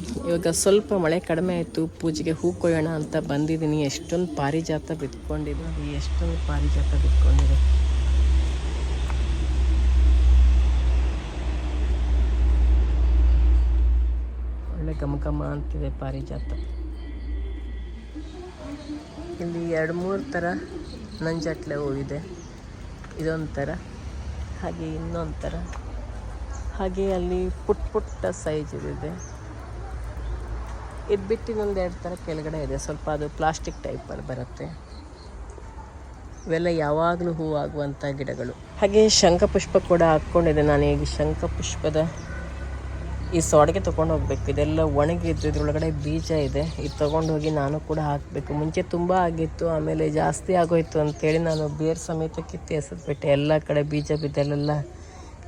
ಇವಾಗ ಸ್ವಲ್ಪ ಮಳೆ ಕಡಿಮೆ ಆಯಿತು, ಪೂಜೆಗೆ ಹೂ ಕೊಯ್ಯೋಣ ಅಂತ ಬಂದಿದ್ದೀನಿ. ಎಷ್ಟೊಂದು ಪಾರಿಜಾತ ಬಿತ್ಕೊಂಡಿದೆ ಎಷ್ಟೊಂದು ಪಾರಿಜಾತ ಬಿತ್ಕೊಂಡಿದೆ. ಒಳ್ಳೆ ಘಮ ಅಂತಿದೆ ಪಾರಿಜಾತ. ಇಲ್ಲಿ ಎರಡು ಮೂರು ಥರ ನಂಜಟ್ಲೆ ಹೂವಿದೆ ಇದೊಂದು ಥರ ಹಾಗೆ ಇನ್ನೊಂದು ಥರ ಹಾಗೆ ಅಲ್ಲಿ ಪುಟ್ ಪುಟ್ಟ ಸೈಜ್ ಇದೆ. ಇದು ಬಿಟ್ಟು ಇನ್ನೊಂದು ಎರಡು ಥರ ಕೆಳಗಡೆ ಇದೆ. ಸ್ವಲ್ಪ ಅದು ಪ್ಲಾಸ್ಟಿಕ್ ಟೈಪಲ್ಲಿ ಬರುತ್ತೆ. ಇವೆಲ್ಲ ಯಾವಾಗಲೂ ಹೂ ಆಗುವಂಥ ಗಿಡಗಳು. ಹಾಗೆ ಶಂಖಪುಷ್ಪ ಕೂಡ ಹಾಕ್ಕೊಂಡಿದೆ ನಾನು. ಈಗ ಶಂಖಪುಷ್ಪದ ಈ ಸೊಡಗೆ ತೊಗೊಂಡು ಹೋಗ್ಬೇಕು. ಇದೆಲ್ಲ ಒಣಗಿದ್ದು ಇದ್ರೊಳಗಡೆ ಬೀಜ ಇದೆ. ಇದು ತೊಗೊಂಡೋಗಿ ನಾನು ಕೂಡ ಹಾಕಬೇಕು. ಮುಂಚೆ ತುಂಬ ಆಗಿತ್ತು, ಆಮೇಲೆ ಜಾಸ್ತಿ ಆಗೋಯ್ತು ಅಂತೇಳಿ ನಾನು ಬೇರು ಸಮೇತ ಕಿತ್ತಿ ಎಸೆದ್ಬಿಟ್ಟೆ. ಎಲ್ಲ ಕಡೆ ಬೀಜ ಬಿದ್ದಲ್ಲೆಲ್ಲ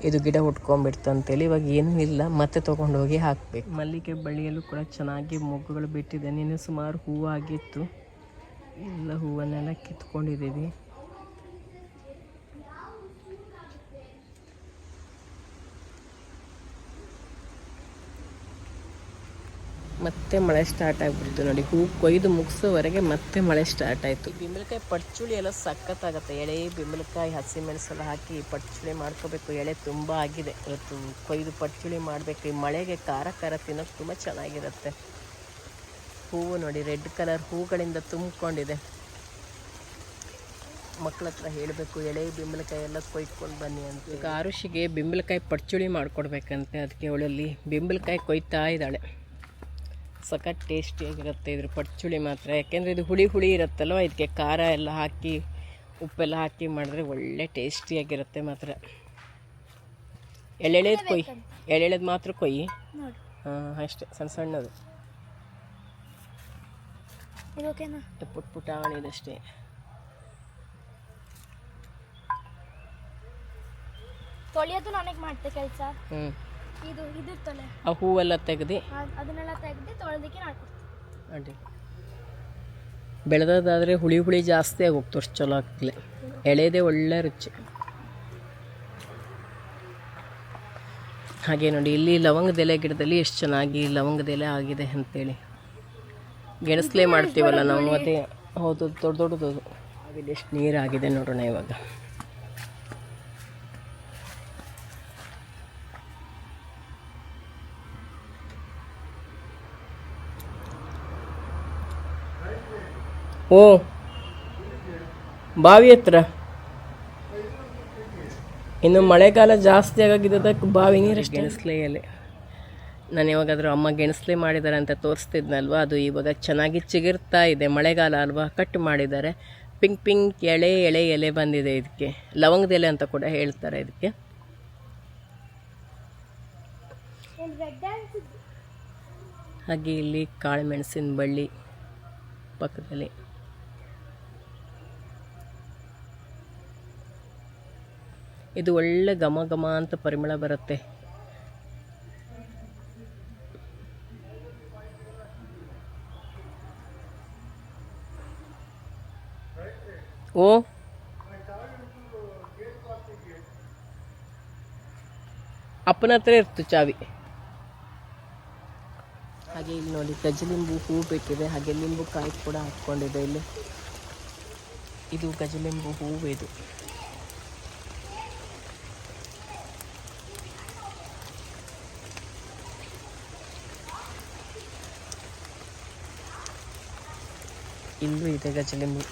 ಇದು ಗಿಡ ಹುಟ್ಕೊಂಡ್ಬಿಡ್ತು ಅಂತೇಳಿ ಇವಾಗ ಏನೂ ಇಲ್ಲ, ಮತ್ತೆ ತೊಗೊಂಡು ಹೋಗಿ ಹಾಕ್ಬೇಕು. ಮಲ್ಲಿಗೆ ಬಳ್ಳಿಯಲ್ಲೂ ಕೂಡ ಚೆನ್ನಾಗಿ ಮೊಗ್ಗುಗಳು ಬಿಟ್ಟಿದೆ. ನಿನ್ನೆ ಸುಮಾರು ಹೂವು ಆಗಿತ್ತು ಎಲ್ಲ ಹೂವನ್ನೆಲ್ಲ ಕಿತ್ಕೊಂಡಿದ್ದೀವಿ. ಮತ್ತೆ ಮಳೆ ಸ್ಟಾರ್ಟ್ ಆಗ್ಬಿಡ್ತು ನೋಡಿ. ಹೂ ಕೊಯ್ದು ಮುಗಿಸೋವರೆಗೆ ಮತ್ತೆ ಮಳೆ ಸ್ಟಾರ್ಟ್ ಆಯಿತು. ಬಿಂಬಲಕಾಯಿ ಪಡ್ಚುಳಿ ಎಲ್ಲ ಸಖತ್ತಾಗತ್ತೆ. ಎಳೆ ಬಿಂಬಲಕಾಯಿ ಹಸಿ ಮೆಣಸೆಲ್ಲ ಹಾಕಿ ಪಡ್ಚುಳಿ ಮಾಡ್ಕೋಬೇಕು. ಎಳೆ ತುಂಬ ಆಗಿದೆ. ಇವತ್ತು ಕೊಯ್ದು ಪಡ್ಚುಳಿ ಮಾಡಬೇಕು. ಈ ಮಳೆಗೆ ಖಾರ ಖಾರ ತಿನ್ನೋಕೆ ತುಂಬ ಚೆನ್ನಾಗಿರುತ್ತೆ. ಹೂವು ನೋಡಿ ರೆಡ್ ಕಲರ್ ಹೂಗಳಿಂದ ತುಂಬಿಕೊಂಡಿದೆ. ಮಕ್ಕಳ ಹತ್ರ ಹೇಳಬೇಕು ಎಳೆ ಬಿಂಬಲಕಾಯಿ ಎಲ್ಲ ಕೊಯ್ಕೊಂಡು ಬನ್ನಿ ಅಂತ. ಈಗ ಆರುಷಿಗೆ ಬಿಂಬಲಕಾಯಿ ಪಡ್ಚುಳಿ ಮಾಡ್ಕೊಡ್ಬೇಕಂತೆ. ಅದಕ್ಕೆ ಅವಳಲ್ಲಿ ಬಿಂಬಲಕಾಯಿ ಕೊಯ್ತಾ ಇದ್ದಾಳೆ. ಸಖತ್ ಟೇಸ್ಟಿಯಾಗಿರುತ್ತೆ ಇದ್ರ ಪಚ್ಚುಳಿ ಮಾತ್ರ. ಯಾಕೆಂದರೆ ಇದು ಹುಳಿ ಹುಳಿ ಇರುತ್ತಲ್ವ? ಇದಕ್ಕೆ ಖಾರ ಎಲ್ಲ ಹಾಕಿ ಉಪ್ಪೆಲ್ಲ ಹಾಕಿ ಮಾಡಿದ್ರೆ ಒಳ್ಳೆ ಟೇಸ್ಟಿಯಾಗಿರುತ್ತೆ ಮಾತ್ರ. ಎಳೆಳೆದು ಕೊಯ್ ಎಳೆಳೆದು ಮಾತ್ರ ಕೊಯ್ಯಿ ಹಾಂ ಅಷ್ಟೇ ಸಣ್ಣ ಸಣ್ಣದು. ಪುಟ್ ಪುಟ್ಟ ಪುಟ್ ಪುಟಾಣಿದಷ್ಟೇ ತೊಳೆಯೋದು ನನಗೆ ಮಾಡ್ತೆ ಕೆಲಸ. ಹ್ಞೂ ಇದು ಆ ಹೂವೆಲ್ಲ ತೆಗೆದು ಅದ್- ಅದನ್ನೆಲ್ಲ ತೆಗೆದು ತೊಳೆದಕ್ಕೆ ಮಾಡ್ಕೊಡ್ತೀನಿ ಅಡ್ಡಿ ಬೆಳೆದಾದ್ರೆ ಹುಳಿ ಹುಳಿ ಜಾಸ್ತಿ ಆಗಿ ಹೋಗ್ತು ಅಷ್ಟು ಚಲೋ ಆಗ್ತಿಲ್ಲ. ಎಳೆದೇ ಒಳ್ಳೆ ರುಚಿ. ಹಾಗೆ ನೋಡಿ ಇಲ್ಲಿ ಲವಂಗದೆಲೆ ಗಿಡದಲ್ಲಿ ಎಷ್ಟು ಚೆನ್ನಾಗಿ ಲವಂಗದೆಲೆ ಆಗಿದೆ ಅಂತೇಳಿ. ಗೆಣಸ್ಲೇ ಮಾಡ್ತೀವಲ್ಲ ನಾವು ಅದೇ ಹೌದು ದೊಡ್ಡ ದೊಡ್ಡದು. ಎಷ್ಟು ನೀರಾಗಿದೆ ನೋಡೋಣ ಇವಾಗ. ಓ ಬಾವಿ ಹತ್ರ. ಇನ್ನು ಮಳೆಗಾಲ ಜಾಸ್ತಿ ಆಗಾಗಿದ್ದಕ್ಕೆ ಬಾವಿ ನೀರು ಗೆಣಸ್ಲೆಯಲ್ಲಿ. ನಾನು ಯಾವಾಗಾದರೂ ಅಮ್ಮ ಗೆಣಸ್ಲೆ ಮಾಡಿದ್ದಾರೆ ಅಂತ ತೋರಿಸ್ತಿದ್ನಲ್ವ? ಅದು ಇವಾಗ ಚೆನ್ನಾಗಿ ಚಿಗಿರ್ತಾ ಇದೆ. ಮಳೆಗಾಲ ಅಲ್ವಾ? ಕಟ್ ಮಾಡಿದ್ದಾರೆ. ಪಿಂಕ್ ಪಿಂಕ್ ಎಳೆ ಎಳೆ ಎಲೆ ಬಂದಿದೆ ಇದಕ್ಕೆ. ಲವಂಗದ ಎಲೆ ಅಂತ ಕೂಡ ಹೇಳ್ತಾರೆ ಇದಕ್ಕೆ. ಹಾಗೆ ಇಲ್ಲಿ ಕಾಳುಮೆಣಸಿನ ಬಳ್ಳಿ ಪಕ್ಕದಲ್ಲಿ. ಇದು ಒಳ್ಳೆ ಘಮ ಘಮ ಅಂತ ಪರಿಮಳ ಬರುತ್ತೆ. ಓ. ಅಪ್ಪನ ಹತ್ರ ಇರ್ತು ಚಾವಿ. ಹಾಗೆ ಇಲ್ಲಿ ನೋಡಿ ಗಜಲಿಂಬು ಹೂ ಬೇಕಿದೆ. ಹಾಗೆ ಲಿಂಬು ಕಾಯಿ ಕೂಡ ಹಾಕ್ಕೊಂಡಿದೆ ಇಲ್ಲಿ. ಇದು ಗಜಲಿಂಬು ಹೂವು ಇದು ಇಲ್ಲೂ ಇದೆ ಗಜಲಿಂಬು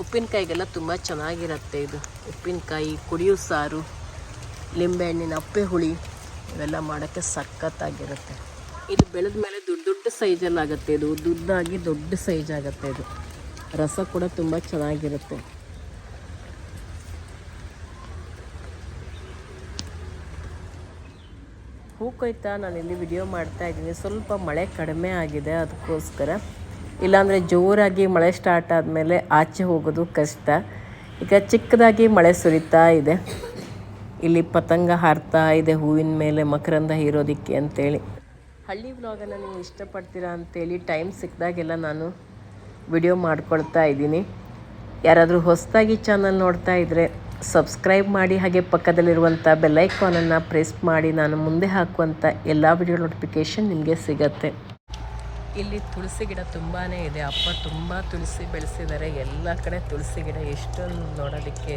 ಉಪ್ಪಿನಕಾಯಿಗೆಲ್ಲ ತುಂಬ ಚೆನ್ನಾಗಿರುತ್ತೆ ಇದು. ಉಪ್ಪಿನಕಾಯಿ, ಕುಡಿಯೋ ಸಾರು ಲಿಂಬೆಹಣ್ಣಿನ ಅಪ್ಪೆ ಹುಳಿ, ಇವೆಲ್ಲ ಮಾಡೋಕ್ಕೆ ಸಖತ್ತಾಗಿರುತ್ತೆ. ಇದು ಬೆಳೆದ ಮೇಲೆ ದೊಡ್ಡ ದೊಡ್ಡ ಸೈಜಲ್ಲಿ ಆಗುತ್ತೆ ಇದು. ದುಡ್ಡಾಗಿ ದೊಡ್ಡ ಸೈಜ್ ಆಗುತ್ತೆ ಇದು. ರಸ ಕೂಡ ತುಂಬ ಚೆನ್ನಾಗಿರುತ್ತೆ. ಹೂ ಕೊಯ್ತಾ ನಾನು ಇಲ್ಲಿ ವಿಡಿಯೋ ಮಾಡ್ತಾ ಇದ್ದೀನಿ. ಸ್ವಲ್ಪ ಮಳೆ ಕಡಿಮೆ ಆಗಿದೆ ಅದಕ್ಕೋಸ್ಕರ. ಇಲ್ಲಾಂದರೆ ಜೋರಾಗಿ ಮಳೆ ಸ್ಟಾರ್ಟ್ ಆದಮೇಲೆ ಆಚೆ ಹೋಗೋದು ಕಷ್ಟ. ಈಗ ಚಿಕ್ಕದಾಗಿ ಮಳೆ ಸುರಿತಾ ಇದೆ. ಇಲ್ಲಿ ಪತಂಗ ಹಾರ್ತಾ ಇದೆ ಹೂವಿನ ಮೇಲೆ ಮಕರಂದ ಹೀರೋದಿಕ್ಕೆ ಅಂತೇಳಿ. ಹಳ್ಳಿ ವ್ಲಾಗನ್ನು ನೀವು ಇಷ್ಟಪಡ್ತೀರಾ ಅಂತೇಳಿ ಟೈಮ್ ಸಿಕ್ಕಿದಾಗೆಲ್ಲ ನಾನು ವಿಡಿಯೋ ಮಾಡ್ಕೊಳ್ತಾ ಇದ್ದೀನಿ. ಯಾರಾದರೂ ಹೊಸದಾಗಿ ಚಾನಲ್ ನೋಡ್ತಾ ಇದ್ದರೆ ಸಬ್ಸ್ಕ್ರೈಬ್ ಮಾಡಿ ಹಾಗೆ ಪಕ್ಕದಲ್ಲಿರುವಂಥ ಬೆಲ್ಲೈಕಾನನ್ನು ಪ್ರೆಸ್ ಮಾಡಿ ನಾನು ಮುಂದೆ ಹಾಕುವಂಥ ಎಲ್ಲ ವಿಡಿಯೋ ನೋಟಿಫಿಕೇಷನ್ ನಿಮಗೆ ಸಿಗತ್ತೆ. ಇಲ್ಲಿ ತುಳಸಿ ಗಿಡ ತುಂಬಾ ಇದೆ. ಅಪ್ಪ ತುಂಬ ತುಳಸಿ ಬೆಳೆಸಿದ್ದಾರೆ. ಎಲ್ಲ ಕಡೆ ತುಳಸಿ ಗಿಡ ಎಷ್ಟೊಂದು ನೋಡೋದಕ್ಕೆ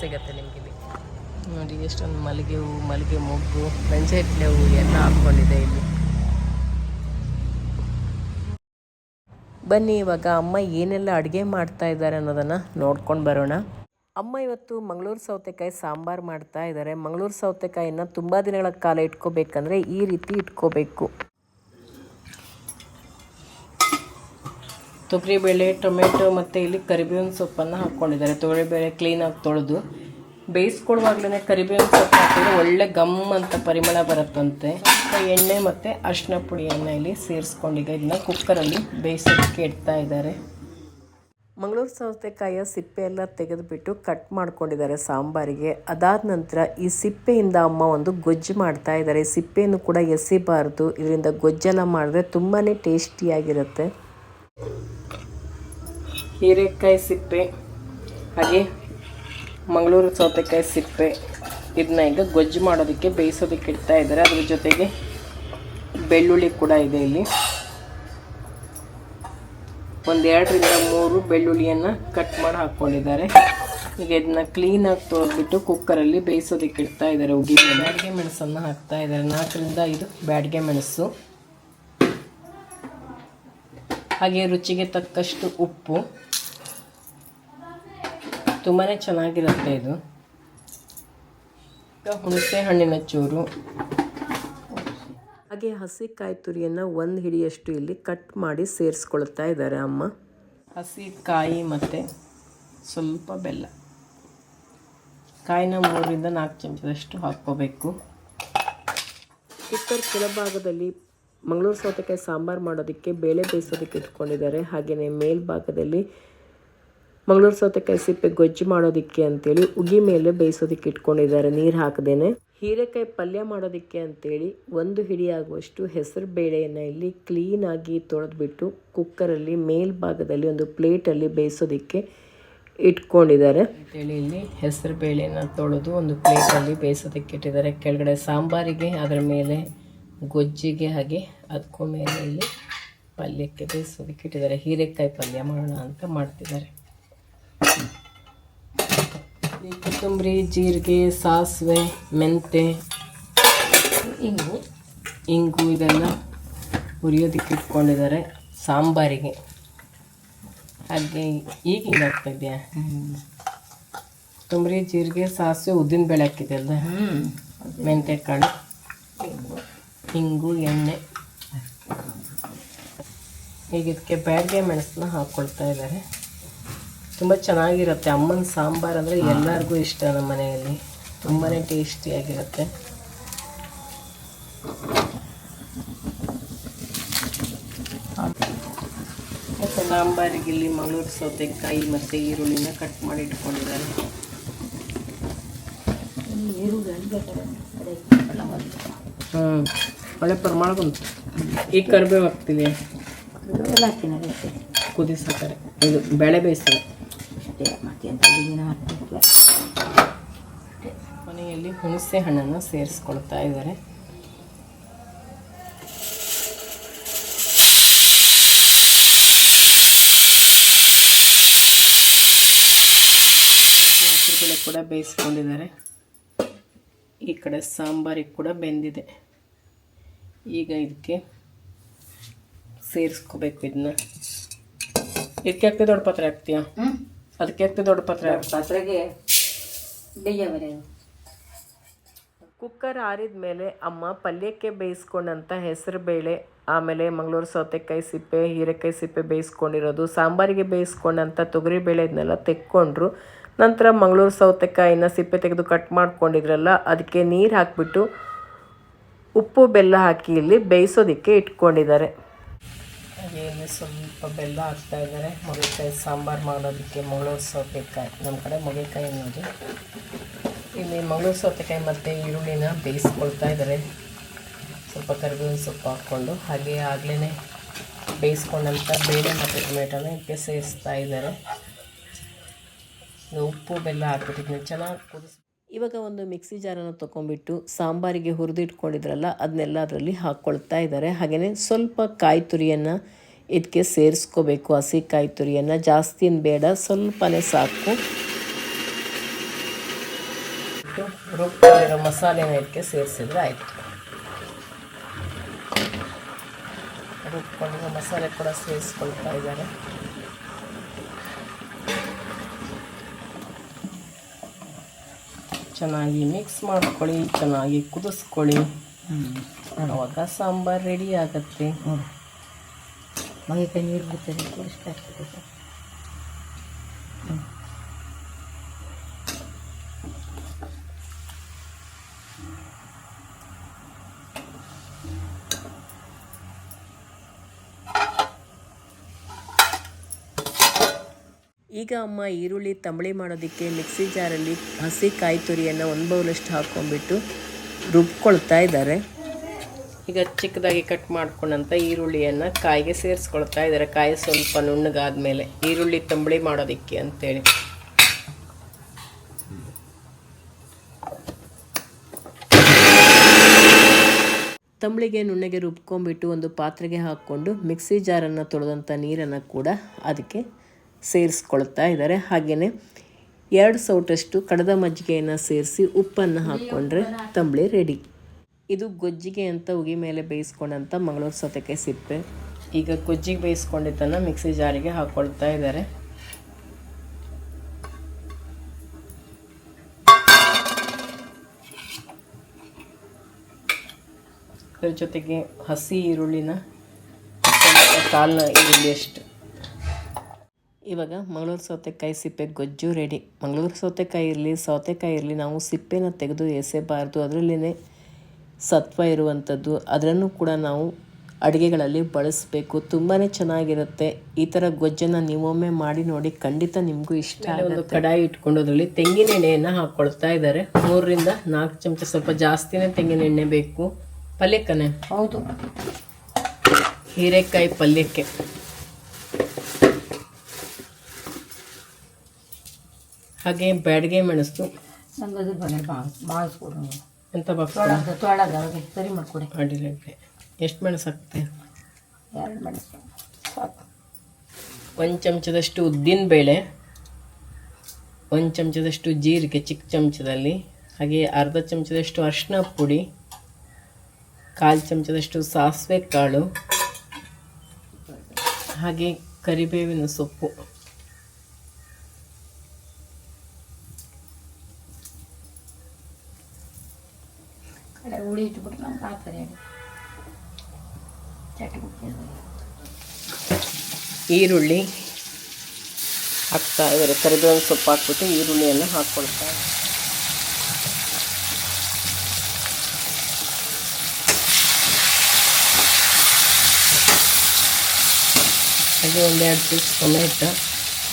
ಸಿಗತ್ತೆ ನಿಮಗೆ ಇಲ್ಲಿ. ನೋಡಿ, ಎಷ್ಟೊಂದು ಮಲ್ಲಿಗೆ ಹೂವು ಮಲ್ಲಿಗೆ ಮೊಗ್ಗು ಮೆಂಜೆಟ್ಲೆ ಹೂವು ಎಲ್ಲ ಹಾಕ್ಕೊಂಡಿದೆ ಇಲ್ಲಿ. ಬನ್ನಿ, ಇವಾಗ ಅಮ್ಮ ಏನೆಲ್ಲ ಅಡುಗೆ ಮಾಡ್ತಾ ಇದ್ದಾರೆ ಅನ್ನೋದನ್ನು ನೋಡ್ಕೊಂಡು ಬರೋಣ. ಅಮ್ಮ ಇವತ್ತು ಮಂಗಳೂರು ಸೌತೆಕಾಯಿ ಸಾಂಬಾರು ಮಾಡ್ತಾ ಇದ್ದಾರೆ. ಮಂಗಳೂರು ಸೌತೆಕಾಯಿನ ತುಂಬ ದಿನಗಳ ಕಾಲ ಇಟ್ಕೋಬೇಕಂದ್ರೆ ಈ ರೀತಿ ಇಟ್ಕೋಬೇಕು. ತೊಗರಿಬೇಳೆ, ಟೊಮೆಟೊ ಮತ್ತು ಇಲ್ಲಿ ಕರಿಬೇವಿನ ಸೊಪ್ಪನ್ನು ಹಾಕ್ಕೊಂಡಿದ್ದಾರೆ. ತೊಗರಿಬೇಳೆ ಕ್ಲೀನಾಗಿ ತೊಳೆದು ಬೇಯಿಸ್ಕೊಡುವಾಗಲೇ ಕರಿಬೇವಿನ ಸೊಪ್ಪು ಹಾಕಿದ್ರೆ ಒಳ್ಳೆ ಗಮ್ ಅಂತ ಪರಿಮಳ ಬರುತ್ತಂತೆ. ಎಣ್ಣೆ ಮತ್ತು ಅರಿಶಿನ ಪುಡಿಯನ್ನು ಇಲ್ಲಿ ಸೇರಿಸ್ಕೊಂಡಿದ್ದೆ. ಇದನ್ನ ಕುಕ್ಕರಲ್ಲಿ ಬೇಯಿಸೋದಕ್ಕೆ ಇಡ್ತಾ ಇದ್ದಾರೆ. ಮಂಗಳೂರು ಸೌತೆಕಾಯಿಯ ಸಿಪ್ಪೆ ಎಲ್ಲ ತೆಗೆದುಬಿಟ್ಟು ಕಟ್ ಮಾಡ್ಕೊಂಡಿದ್ದಾರೆ ಸಾಂಬಾರಿಗೆ. ಅದಾದ ನಂತರ ಈ ಸಿಪ್ಪೆಯಿಂದ ಅಮ್ಮ ಒಂದು ಗೊಜ್ಜು ಮಾಡ್ತಾ ಇದ್ದಾರೆ. ಈ ಸಿಪ್ಪೆಯನ್ನು ಕೂಡ ಎಸಿಬಾರ್ದು. ಇದರಿಂದ ಗೊಜ್ಜೆಲ್ಲ ಮಾಡಿದ್ರೆ ತುಂಬಾ ಟೇಸ್ಟಿಯಾಗಿರುತ್ತೆ ಹೀರೆಕಾಯಿ ಸಿಪ್ಪೆ, ಹಾಗೆ ಮಂಗಳೂರು ಸೌತೆಕಾಯಿ ಸಿಪ್ಪೆ. ಇದನ್ನ ಈಗ ಗೊಜ್ಜು ಮಾಡೋದಕ್ಕೆ ಬೇಯಿಸೋದಕ್ಕೆ ಇಡ್ತಾ ಇದ್ದಾರೆ. ಅದ್ರ ಜೊತೆಗೆ ಬೆಳ್ಳುಳ್ಳಿ ಕೂಡ ಇದೆ ಇಲ್ಲಿ. ಒಂದು ಎರಡರಿಂದ ಮೂರು ಬೆಳ್ಳುಳ್ಳಿಯನ್ನು ಕಟ್ ಮಾಡಿ ಹಾಕ್ಕೊಂಡಿದ್ದಾರೆ ಈಗ ಇದನ್ನ ಕ್ಲೀನಾಗಿ ತೊಳೆದ್ಬಿಟ್ಟು ಕುಕ್ಕರಲ್ಲಿ ಬೇಯಿಸೋದಕ್ಕೆ ಇಡ್ತಾ ಇದ್ದಾರೆ ಉಗಿ ಬ್ಯಾಡ್ಗೆ ಮೆಣಸನ್ನು ಹಾಕ್ತಾ ಇದ್ದಾರೆ. ನಾಲ್ಕರಿಂದ ಐದು ಬ್ಯಾಡಿಗೆ ಮೆಣಸು. ಹಾಗೆ ರುಚಿಗೆ ತಕ್ಕಷ್ಟು ಉಪ್ಪು. ತುಂಬಾ ಚೆನ್ನಾಗಿರುತ್ತೆ ಇದು. ಹುಣಸೆ ಹಣ್ಣಿನ ಚೂರು. ಹಾಗೆ ಹಸಿ ಕಾಯಿ ತುರಿಯನ್ನು ಒಂದು ಹಿಡಿಯಷ್ಟು ಇಲ್ಲಿ ಕಟ್ ಮಾಡಿ ಸೇರಿಸ್ಕೊಳ್ತಾ ಇದ್ದಾರೆ ಅಮ್ಮ. ಹಸಿ ಕಾಯಿ ಮತ್ತು ಸ್ವಲ್ಪ ಬೆಲ್ಲ. ಕಾಯಿನ ಮೂರರಿಂದ ನಾಲ್ಕು ಚಮಚದಷ್ಟು ಹಾಕ್ಕೋಬೇಕು. ಕುಕ್ಕರ್ ಕೆಳಭಾಗದಲ್ಲಿ ಮಂಗಳೂರು ಸೌತೆಕಾಯಿ ಸಾಂಬಾರು ಮಾಡೋದಕ್ಕೆ ಬೇಳೆ ಬೇಯಿಸೋದಕ್ಕೆ ಇಟ್ಕೊಂಡಿದ್ದಾರೆ. ಹಾಗೆಯೇ ಮೇಲ್ಭಾಗದಲ್ಲಿ ಮಂಗಳೂರು ಸೌತೆಕಾಯಿ ಸಿಪ್ಪೆ ಗೊಜ್ಜು ಮಾಡೋದಕ್ಕೆ ಅಂತೇಳಿ ಉಗಿ ಮೇಲೆ ಬೇಯಿಸೋದಕ್ಕೆ ಇಟ್ಕೊಂಡಿದ್ದಾರೆ. ನೀರು ಹಾಕದೇನೆ. ಹೀರೆಕಾಯಿ ಪಲ್ಯ ಮಾಡೋದಕ್ಕೆ ಅಂತೇಳಿ ಒಂದು ಹಿಡಿಯಾಗುವಷ್ಟು ಹೆಸರು ಬೇಳೆಯನ್ನು ಇಲ್ಲಿ ಕ್ಲೀನಾಗಿ ತೊಳೆದ್ಬಿಟ್ಟು ಕುಕ್ಕರಲ್ಲಿ ಮೇಲ್ಭಾಗದಲ್ಲಿ ಒಂದು ಪ್ಲೇಟಲ್ಲಿ ಬೇಯಿಸೋದಕ್ಕೆ ಇಟ್ಕೊಂಡಿದ್ದಾರೆ. ಅಂತೇಳಿ ಇಲ್ಲಿ ಹೆಸರು ಬೇಳೆನ ತೊಳೆದು ಒಂದು ಪ್ಲೇಟಲ್ಲಿ ಬೇಯಿಸೋದಕ್ಕೆ ಇಟ್ಟಿದ್ದಾರೆ. ಕೆಳಗಡೆ ಸಾಂಬಾರಿಗೆ, ಅದರ ಮೇಲೆ ಗೊಜ್ಜಿಗೆ ಹಾಗೆ ಅದಕ್ಕೂ ಮೇಲೆ ಇಲ್ಲಿ ಪಲ್ಯಕ್ಕೆ ಬೇಯಿಸೋದಕ್ಕೆ ಇಟ್ಟಿದ್ದಾರೆ. ಹೀರೆಕಾಯಿ ಪಲ್ಯ ಮಾಡೋಣ ಅಂತ ಮಾಡ್ತಿದ್ದಾರೆ. ಕೊತ್ತಂಬರಿ ಜೀರಿಗೆ ಸಾಸಿವೆ ಮೆಂತೆ ಇಂಗು. ಇಂಗು ಇದೆಲ್ಲ ಹುರಿಯೋದಕ್ಕೆ ಇಟ್ಕೊಂಡಿದ್ದಾರೆ ಸಾಂಬಾರಿಗೆ. ಹಾಗೆ ಈಗ ಹಿಂಗಾಗ್ತಾ ಇದೆಯಾ? ಕೊತ್ತಂಬರಿ ಜೀರಿಗೆ ಸಾಸಿವೆ ಉದ್ದಿನ ಬೇಳೆ ಹಾಕಿದೆ ಅಲ್ಲ ಮೆಂತೆ ಕಾಳು ಇಂಗು. ಎಣ್ಣೆ. ಈಗ ಇದಕ್ಕೆ ಬ್ಯಾಡ್ಗೆ ಮೆಣಸನ್ನ ಹಾಕ್ಕೊಳ್ತಾ ಇದ್ದಾರೆ. ತುಂಬ ಚೆನ್ನಾಗಿರುತ್ತೆ. ಅಮ್ಮನ ಸಾಂಬಾರು ಅಂದರೆ ಎಲ್ಲರಿಗೂ ಇಷ್ಟ ನಮ್ಮ ಮನೆಯಲ್ಲಿ. ತುಂಬಾ ಟೇಸ್ಟಿಯಾಗಿರುತ್ತೆ ಮತ್ತು ಸಾಂಬಾರಿಗೆ ಇಲ್ಲಿ ಮಂಗಳೂರು ಸೌತೆಕಾಯಿ ಮತ್ತು ಈರುಳ್ಳಿನ ಕಟ್ ಮಾಡಿ ಇಟ್ಕೊಂಡಿದ್ದಾರೆ. ಹ್ಞೂ ಒಳ್ಳೆ ಪ್ರಮಾಣ ಬಂತು ಈಗ ಕರಿಬೇವು ಹಾಕ್ತೀವಿ. ಕುದಿಸ್ತಾರೆ ಇದು ಬೇಳೆ ಬೇಯಿಸ್ತಾರೆ ಮನೆಯಲ್ಲಿ ಹುಣಸೆ ಹಣ್ಣನ್ನು ಸೇರಿಸ್ಕೊಳ್ತಾ ಇದ್ದಾರೆ. ಕೂಡ ಬೇಯಿಸ್ಕೊಂಡಿದ್ದಾರೆ. ಈ ಕಡೆ ಸಾಂಬಾರಿಗೆ ಕೂಡ ಬೆಂದಿದೆ. ಈಗ ಇದಕ್ಕೆ ಸೇರಿಸ್ಕೋಬೇಕು ಇದನ್ನ. ಇದಕ್ಕೆ ಹಾಕ್ತಿ ದೊಡ್ಡ ಪಾತ್ರೆ ಹಾಕ್ತೀಯಾ? ಅದಕ್ಕೆ ಎತ್ತು ದೊಡ್ಡ ಪಾತ್ರೆ? ಪಾತ್ರೆಗೆ ಬೇಯ ಕುಕ್ಕರ್ ಆರಿದ ಮೇಲೆ ಅಮ್ಮ ಪಲ್ಯಕ್ಕೆ ಬೇಯಿಸ್ಕೊಂಡಂಥ ಹೆಸರು ಬೇಳೆ ಆಮೇಲೆ ಮಂಗಳೂರು ಸೌತೆಕಾಯಿ ಸಿಪ್ಪೆ ಹೀರೆಕಾಯಿ ಸಿಪ್ಪೆ ಬೇಯಿಸ್ಕೊಂಡಿರೋದು ಸಾಂಬಾರಿಗೆ ಬೇಯಿಸ್ಕೊಂಡಂಥ ತೊಗರಿ ಬೇಳೆ ಇದನ್ನೆಲ್ಲ ತೆಕ್ಕೊಂಡ್ರು. ನಂತರ ಮಂಗಳೂರು ಸೌತೆಕಾಯಿನ ಸಿಪ್ಪೆ ತೆಗೆದು ಕಟ್ ಮಾಡ್ಕೊಂಡಿದ್ರಲ್ಲ ಅದಕ್ಕೆ ನೀರು ಹಾಕಿಬಿಟ್ಟು ಉಪ್ಪು ಬೆಲ್ಲ ಹಾಕಿ ಇಲ್ಲಿ ಬೇಯಿಸೋದಕ್ಕೆ ಇಟ್ಕೊಂಡಿದ್ದಾರೆ. ಹಾಗೆ ಇಲ್ಲಿ ಸ್ವಲ್ಪ ಬೆಲ್ಲ ಹಾಕ್ತಾ ಇದ್ದಾರೆ. ಮೊಗೆಕಾಯಿ ಸಾಂಬಾರು ಮಾಡೋದಕ್ಕೆ ಮಂಗಳೂರು ಸೌತೆಕಾಯಿ. ನಮ್ಮ ಕಡೆ ಮೊಗೆಕಾಯಿ ಅನ್ನೋದು. ಇಲ್ಲಿ ಮಂಗಳೂರು ಸೌತೆಕಾಯಿ ಮತ್ತು ಈರುಳ್ಳಿನ ಬೇಯಿಸ್ಕೊಳ್ತಾ ಇದ್ದಾರೆ. ಸ್ವಲ್ಪ ಕರಿಬೇವಿನ ಸೊಪ್ಪು ಹಾಕ್ಕೊಂಡು ಹಾಗೆ ಆಗಲೇ ಬೇಯಿಸ್ಕೊಂಡಂಥ ಬೇಳೆ ಮತ್ತು ಟೊಮೆಟೊನ ಇದಕ್ಕೆ ಸೇರಿಸ್ತಾ ಇದ್ದಾರೆ. ಉಪ್ಪು, ಬೆಲ್ಲ ಹಾಕ್ಬಿಟ್ಟಿದ್ದೀನಿ. ಚೆನ್ನಾಗಿ ಕುದಿಸ್ ಇವಾಗ ಒಂದು ಮಿಕ್ಸಿ ಜಾರನ್ನು ತೊಗೊಂಡ್ಬಿಟ್ಟು ಸಾಂಬಾರಿಗೆ ಹುರಿದಿಟ್ಕೊಂಡಿದ್ರಲ್ಲ, ಅದನ್ನೆಲ್ಲ ಅದರಲ್ಲಿ ಹಾಕ್ಕೊಳ್ತಾ ಇದ್ದಾರೆ. ಹಾಗೆಯೇ ಸ್ವಲ್ಪ ಕಾಯಿ ತುರಿಯನ್ನು ಇದಕ್ಕೆ ಸೇರಿಸ್ಕೋಬೇಕು. ಹಸಿ ಕಾಯಿ ತುರಿಯನ್ನು ಜಾಸ್ತಿ ಬೇಡ, ಸ್ವಲ್ಪನೇ ಸಾಕು. ರುಬ್ಕೊಂಡಿರೋ ಮಸಾಲೆನ ಇದಕ್ಕೆ ಸೇರಿಸಿದ್ರೆ ಆಯಿತು. ರುಬ್ಕೊಂಡಿರೋ ಮಸಾಲೆ ಕೂಡ ಸೇರಿಸ್ಕೊಳ್ತಾ ಇದ್ದಾರೆ. ಚೆನ್ನಾಗಿ ಮಿಕ್ಸ್ ಮಾಡ್ಕೊಳ್ಳಿ ಚೆನ್ನಾಗಿ ಕುದಿಸ್ಕೊಳ್ಳಿ. ಅವಾಗ ಸಾಂಬಾರು ರೆಡಿ ಆಗುತ್ತೆ. ಮಗಕ್ಕೆ ನೀರು ಬಿಡ್ತದೆ ಕುಡಿಸ್ತಾ ಸರ್ ಈಗ ಅಮ್ಮ ಈರುಳ್ಳಿ ತಂಬಳಿ ಮಾಡೋದಕ್ಕೆ ಮಿಕ್ಸಿ ಜಾರಲ್ಲಿ ಹಸಿ ಕಾಯಿ ತುರಿಯನ್ನು ಒಂದು ಬೌಲಷ್ಟು ಹಾಕ್ಕೊಂಡ್ಬಿಟ್ಟು ರುಬ್ಕೊಳ್ತಾ ಇದ್ದಾರೆ. ಈಗ ಚಿಕ್ಕದಾಗಿ ಕಟ್ ಮಾಡ್ಕೊಂಡಂಥ ಈರುಳ್ಳಿಯನ್ನು ಕಾಯಿಗೆ ಸೇರಿಸ್ಕೊಳ್ತಾ ಇದ್ದಾರೆ. ಕಾಯಿ ಸ್ವಲ್ಪ ನುಣ್ಣಗಾದ್ಮೇಲೆ ಈರುಳ್ಳಿ ತಂಬಳಿ ಮಾಡೋದಕ್ಕೆ ಅಂತೇಳಿ. ತಂಬಳಿಗೆ ನುಣ್ಣಗೆ ರುಬ್ಕೊಂಡ್ಬಿಟ್ಟು ಒಂದು ಪಾತ್ರೆಗೆ ಹಾಕ್ಕೊಂಡು ಮಿಕ್ಸಿ ಜಾರನ್ನು ತೊಳೆದಂಥ ನೀರನ್ನು ಕೂಡ ಅದಕ್ಕೆ ಸೇರಿಸ್ಕೊಳ್ತಾ ಇದ್ದಾರೆ. ಹಾಗೆಯೇ ಎರಡು ಸೌಟಷ್ಟು ಕಡದ ಮಜ್ಜಿಗೆಯನ್ನು ಸೇರಿಸಿ ಉಪ್ಪನ್ನು ಹಾಕ್ಕೊಂಡ್ರೆ ತಂಬಳಿ ರೆಡಿ ಇದು ಗೊಜ್ಜಿಗೆ ಅಂತ ಉಗಿ ಮೇಲೆ ಬೇಯಿಸ್ಕೊಂಡಂಥ ಮಂಗಳೂರು ಸೌತೆಕಾಯಿ ಸಿಪ್ಪೆ. ಈಗ ಗೊಜ್ಜಿಗೆ ಬೇಯಿಸ್ಕೊಂಡಿದ್ದನ್ನು ಮಿಕ್ಸಿ ಜಾರಿಗೆ ಹಾಕ್ಕೊಳ್ತಾ ಇದ್ದಾರೆ. ಅದ್ರ ಜೊತೆಗೆ ಹಸಿ ಈರುಳ್ಳಿನ ಕಾಲಿನ ಈರುಳ್ಳಿ ಅಷ್ಟು. ಇವಾಗ ಮಂಗಳೂರು ಸೌತೆಕಾಯಿ ಸಿಪ್ಪೆ ಗೊಜ್ಜು ರೆಡಿ ಮಂಗಳೂರು ಸೌತೆಕಾಯಿ ಇರಲಿ ಸೌತೆಕಾಯಿ ಇರಲಿ ನಾವು ಸಿಪ್ಪೆನ ತೆಗೆದು ಎಸೆಬಾರ್ದು. ಅದರಲ್ಲೇ ಸತ್ವ ಇರುವಂಥದ್ದು. ಅದನ್ನು ಕೂಡ ನಾವು ಅಡುಗೆಗಳಲ್ಲಿ ಬಳಸಬೇಕು. ತುಂಬಾ ಚೆನ್ನಾಗಿರುತ್ತೆ. ಈ ಥರ ಗೊಜ್ಜನ್ನು ನೀವೊಮ್ಮೆ ಮಾಡಿ ನೋಡಿ ಖಂಡಿತ ನಿಮಗೂ ಇಷ್ಟ ಒಂದು ಕಡಾಯಿ ಇಟ್ಕೊಂಡು ಅದರಲ್ಲಿ ತೆಂಗಿನ ಎಣ್ಣೆಯನ್ನು ಹಾಕ್ಕೊಳ್ತಾ ಇದ್ದಾರೆ. ಮೂರರಿಂದ ನಾಲ್ಕು ಚಮಚ ಸ್ವಲ್ಪ ಜಾಸ್ತಿನೇ ತೆಂಗಿನ ಎಣ್ಣೆ ಬೇಕು. ಪಲ್ಯಕ್ಕನೇ? ಹೌದು. ಹೀರೆಕಾಯಿ ಪಲ್ಯಕ್ಕೆ. ಹಾಗೆ ಬ್ಯಾಡ್ಗೆ ಮೆಣಸು ನಂಗೆ ಅದ್ರ ಬಗ್ಗೆ ಎಂತ ಬಾಕ್ಸ್ ಸರಿ ಮಾಡಿಕೊಡಿ. ಅಡ್ಡಿಲ್ಲ ಎಷ್ಟು ಮೆಣಸು ಹಾಕ್ತೆ? ಎರಡು ಮೆಣಸು. ಸಾಕು. ಒಂದು ಚಮಚದಷ್ಟು ಉದ್ದಿನ ಬೇಳೆ ಒಂದು ಚಮಚದಷ್ಟು ಜೀರಿಗೆ ಚಿಕ್ಕ ಚಮಚದಲ್ಲಿ ಹಾಗೆ ಅರ್ಧ ಚಮಚದಷ್ಟು ಅರಿಶಿನ ಪುಡಿ ಕಾಲು ಚಮಚದಷ್ಟು ಸಾಸಿವೆ ಕಾಳು ಹಾಗೆ ಕರಿಬೇವಿನ ಸೊಪ್ಪು ಕಡೆ ಹುಳಿ ನಮ್ಗೆ ಈರುಳ್ಳಿ ಹಾಕ್ತಾ ಇದ್ದಾರೆ. ಕರಿಬೇವಿನ ಸೊಪ್ಪು ಹಾಕ್ಬಿಟ್ಟು ಈರುಳ್ಳಿಯನ್ನು ಹಾಕ್ಕೊಳ್ತಾ. ಹಾಗೆ ಒಂದೆರಡು ಪೀಸ್ ಟೊಮೆಟೊ.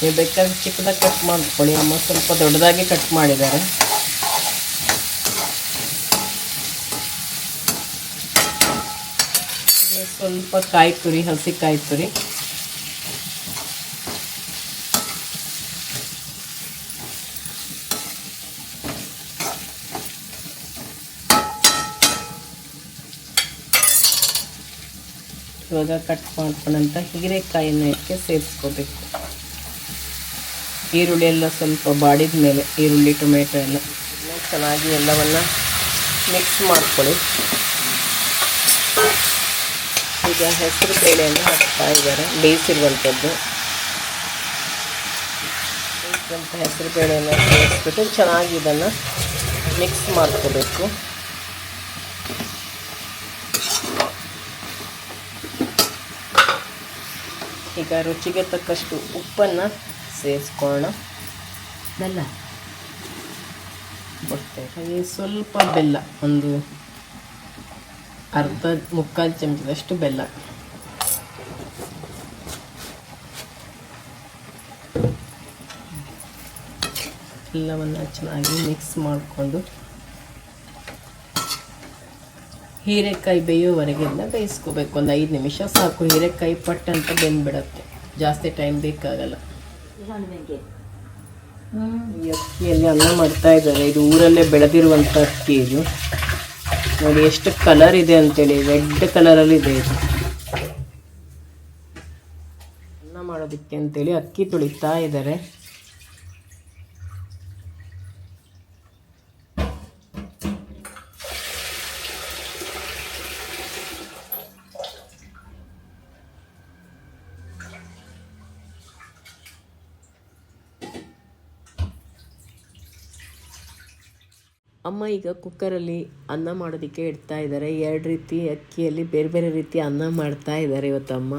ನೀವು ಬೇಕಾದ್ರೆ ಚಿಕ್ಕದಾಗಿ ಕಟ್ ಮಾಡ್ಕೊಳ್ಳಿ. ಅಮ್ಮ ಸ್ವಲ್ಪ ದೊಡ್ಡದಾಗಿ ಕಟ್ ಮಾಡಿದ್ದಾರೆ ಹಾಗೆ ಸ್ವಲ್ಪ ಕಾಯಿ ತುರಿ ಹಸಿ ಕಾಯಿ ತುರಿ. ಇವಾಗ ಕಟ್ ಮಾಡ್ಕೊಂಡಂಥ ಹೀರೆಕಾಯಿನ ಇದಕ್ಕೆ ಸೇರಿಸ್ಕೋಬೇಕು. ಈರುಳ್ಳಿ ಎಲ್ಲ ಸ್ವಲ್ಪ ಬಾಡಿದ ಮೇಲೆ, ಈರುಳ್ಳಿ, ಟೊಮೆಟೊ ಎಲ್ಲ ಚೆನ್ನಾಗಿ ಎಲ್ಲವನ್ನು ಮಿಕ್ಸ್ ಮಾಡ್ಕೊಳ್ಳಿ. ಈಗ ಹೆಸರು ಬೇಳೆಯನ್ನು ಹಾಕ್ತಾ ಇದ್ದಾರೆ. ಬೇಯಿಸಿರುವಂಥದ್ದು. ಬೇಯಿಸಿದಂಥ ಹೆಸರು ಬೇಳೆಯನ್ನು ಸೇರಿಸ್ಬಿಟ್ಟು ಚೆನ್ನಾಗಿ ಇದನ್ನು ಮಿಕ್ಸ್ ಮಾಡ್ಕೋಬೇಕು. ಈಗ ರುಚಿಗೆ ತಕ್ಕಷ್ಟು ಉಪ್ಪನ್ನು ಸೇರಿಸ್ಕೊಳ್ಳೋಣ. ಬೆಲ್ಲ. ಕೊಡ್ತೇವೆ ಹಾಗೆ ಸ್ವಲ್ಪ ಬೆಲ್ಲ. ಒಂದು ಅರ್ಧ ಮುಕ್ಕಾಲು ಚಮಚದಷ್ಟು ಬೆಲ್ಲ. ಎಲ್ಲವನ್ನು ಚೆನ್ನಾಗಿ ಮಿಕ್ಸ್ ಮಾಡಿಕೊಂಡು ಹೀರೆಕಾಯಿ ಬೇಯೋವರೆಗೆಲ್ಲ ಬೇಯಿಸ್ಕೋಬೇಕು. ಒಂದು ಐದು ನಿಮಿಷ ಸಾಕು. ಹೀರೆಕಾಯಿ ಪಟ್ ಅಂತ ಬೆಂದ್ಬಿಡತ್ತೆ. ಜಾಸ್ತಿ ಟೈಮ್ ಬೇಕಾಗಲ್ಲ. ಈ ಅಕ್ಕಿಯಲ್ಲಿ ಅನ್ನ ಮಾಡ್ತಾ ಇದ್ದಾರೆ. ಇದು ಊರಲ್ಲೇ ಬೆಳೆದಿರುವಂಥ ಅಕ್ಕಿ ಇದು. ನೋಡಿ ಎಷ್ಟು ಕಲರ್ ಇದೆ ಅಂತೇಳಿ ರೆಡ್ ಕಲರಲ್ಲಿ ಇದೆ ಇದು. ಅನ್ನ ಮಾಡೋದಕ್ಕೆ ಅಂತೇಳಿ ಅಕ್ಕಿ ತುಳಿತಾ ಇದ್ದಾರೆ. ಅಮ್ಮ ಈಗ ಕುಕ್ಕರಲ್ಲಿ ಅನ್ನ ಮಾಡೋದಕ್ಕೆ ಇಡ್ತಾ ಇದ್ದಾರೆ. ಎರಡು ರೀತಿ ಅಕ್ಕಿಯಲ್ಲಿ ಬೇರೆ ಬೇರೆ ರೀತಿ ಅನ್ನ ಮಾಡ್ತಾ ಇದ್ದಾರೆ ಇವತ್ತು ಅಮ್ಮ.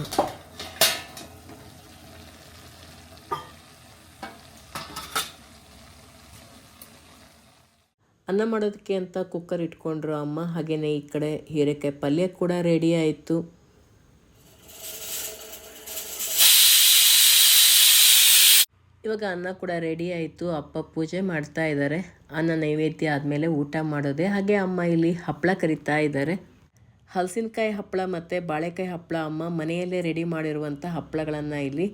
ಅನ್ನ ಮಾಡೋದಕ್ಕೆ ಅಂತ ಕುಕ್ಕರ್ ಇಟ್ಕೊಂಡ್ರು ಅಮ್ಮ. ಹಾಗೆಯೇ ಈ ಕಡೆ ಹೀರೆಕಾಯಿ ಪಲ್ಯ ಕೂಡ ರೆಡಿ ಆಯಿತು. ಇವಾಗ ಅನ್ನ ಕೂಡ ರೆಡಿ ಆಯಿತು. ಅಪ್ಪ ಪೂಜೆ ಮಾಡ್ತಾ ಇದ್ದಾರೆ ಅನ್ನ ನೈವೇದ್ಯ ಆದಮೇಲೆ ಊಟ ಮಾಡೋದೆ. ಹಾಗೆ ಅಮ್ಮ ಇಲ್ಲಿ ಹಪ್ಪಳ ಕರಿತಾ ಇದ್ದಾರೆ ಹಲಸಿನಕಾಯಿ ಹಪ್ಪಳ ಮತ್ತು ಬಾಳೆಕಾಯಿ ಹಪ್ಪಳ ಅಮ್ಮ ಮನೆಯಲ್ಲೇ ರೆಡಿ ಮಾಡಿರುವಂಥ ಹಪ್ಪಳಗಳನ್ನು ಇಲ್ಲಿ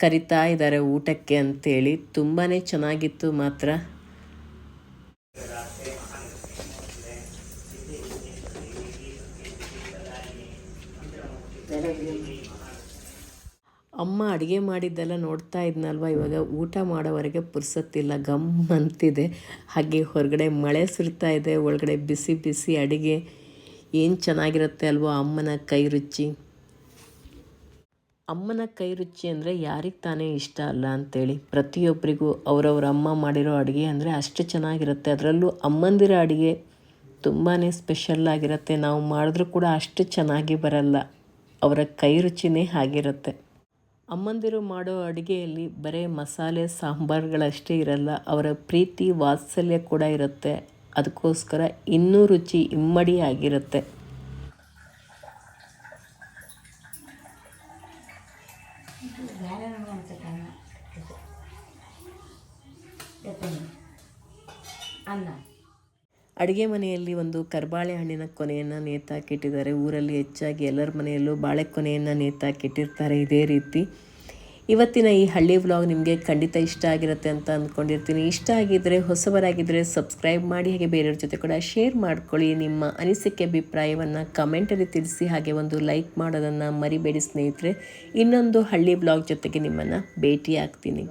ಕರಿತಾ ಇದ್ದಾರೆ ಊಟಕ್ಕೆ ಅಂಥೇಳಿ ತುಂಬಾ ಚೆನ್ನಾಗಿತ್ತು ಮಾತ್ರ. ಅಮ್ಮ ಅಡುಗೆ ಮಾಡಿದ್ದೆಲ್ಲ ನೋಡ್ತಾ ಇದ್ನಲ್ವ? ಇವಾಗ ಊಟ ಮಾಡೋವರೆಗೆ ಪುರ್ಸತ್ತಿಲ್ಲ. ಗಮ್ ಅಂತಿದೆ. ಹಾಗೆ ಹೊರಗಡೆ ಮಳೆ ಸುರ್ತಾ ಇದೆ. ಒಳಗಡೆ ಬಿಸಿ ಬಿಸಿ ಅಡುಗೆ. ಏನು ಚೆನ್ನಾಗಿರುತ್ತೆ ಅಲ್ವೋ ಅಮ್ಮನ ಕೈ ರುಚಿ? ಅಮ್ಮನ ಕೈ ರುಚಿ ಅಂದರೆ ಯಾರಿಗೆ ತಾನೇ ಇಷ್ಟ ಅಲ್ಲ ಅಂತೇಳಿ. ಪ್ರತಿಯೊಬ್ಬರಿಗೂ ಅವರವ್ರ ಅಮ್ಮ ಮಾಡಿರೋ ಅಡುಗೆ ಅಂದರೆ ಅಷ್ಟು ಚೆನ್ನಾಗಿರುತ್ತೆ. ಅದರಲ್ಲೂ ಅಮ್ಮಂದಿರ ಅಡುಗೆ ತುಂಬಾ ಸ್ಪೆಷಲ್ ಆಗಿರುತ್ತೆ. ನಾವು ಮಾಡಿದ್ರೂ ಕೂಡ ಅಷ್ಟು ಚೆನ್ನಾಗಿ ಬರಲ್ಲ. ಅವರ ಕೈ ರುಚಿನೇ ಹಾಗಿರುತ್ತೆ. ಅಮ್ಮಂದಿರು ಮಾಡೋ ಅಡುಗೆಯಲ್ಲಿ ಬರೀ ಮಸಾಲೆ, ಸಾಂಬಾರುಗಳಷ್ಟೇ ಇರಲ್ಲ, ಅವರ ಪ್ರೀತಿ, ವಾತ್ಸಲ್ಯ ಕೂಡ ಇರುತ್ತೆ. ಅದಕ್ಕೋಸ್ಕರ ಇನ್ನೂ ರುಚಿ ಇಮ್ಮಡಿ ಆಗಿರುತ್ತೆ. ಅನ್ನ. ಅಡುಗೆ ಮನೆಯಲ್ಲಿ ಒಂದು ಕರ್ಬಾಳೆ ಹಣ್ಣಿನ ಕೊನೆಯನ್ನು ನೇತಾಕಿಟ್ಟಿದ್ದಾರೆ ಊರಲ್ಲಿ ಹೆಚ್ಚಾಗಿ ಎಲ್ಲರ ಮನೆಯಲ್ಲೂ ಬಾಳೆ ಕೊನೆಯನ್ನು ನೇತಾಕಿಟ್ಟಿರ್ತಾರೆ ಇದೇ ರೀತಿ. ಇವತ್ತಿನ ಈ ಹಳ್ಳಿ ವ್ಲಾಗ್ ನಿಮಗೆ ಖಂಡಿತ ಇಷ್ಟ ಆಗಿರುತ್ತೆ ಅಂತ ಅಂದ್ಕೊಂಡಿರ್ತೀನಿ ಇಷ್ಟ ಆಗಿದ್ದರೆ ಹೊಸಬರಾಗಿದ್ದರೆ ಸಬ್ಸ್ಕ್ರೈಬ್ ಮಾಡಿ, ಹಾಗೆ ಬೇರೆಯವ್ರ ಜೊತೆ ಕೂಡ ಶೇರ್ ಮಾಡ್ಕೊಳ್ಳಿ. ನಿಮ್ಮ ಅನಿಸಿಕೆ, ಅಭಿಪ್ರಾಯವನ್ನು ಕಮೆಂಟಲ್ಲಿ ತಿಳಿಸಿ, ಹಾಗೆ ಒಂದು ಲೈಕ್ ಮಾಡೋದನ್ನು ಮರಿಬೇಡಿ ಸ್ನೇಹಿತರೆ. ಇನ್ನೊಂದು ಹಳ್ಳಿ ವ್ಲಾಗ್ ಜೊತೆಗೆ ನಿಮ್ಮನ್ನು ಭೇಟಿ ಆಗ್ತೀನಿ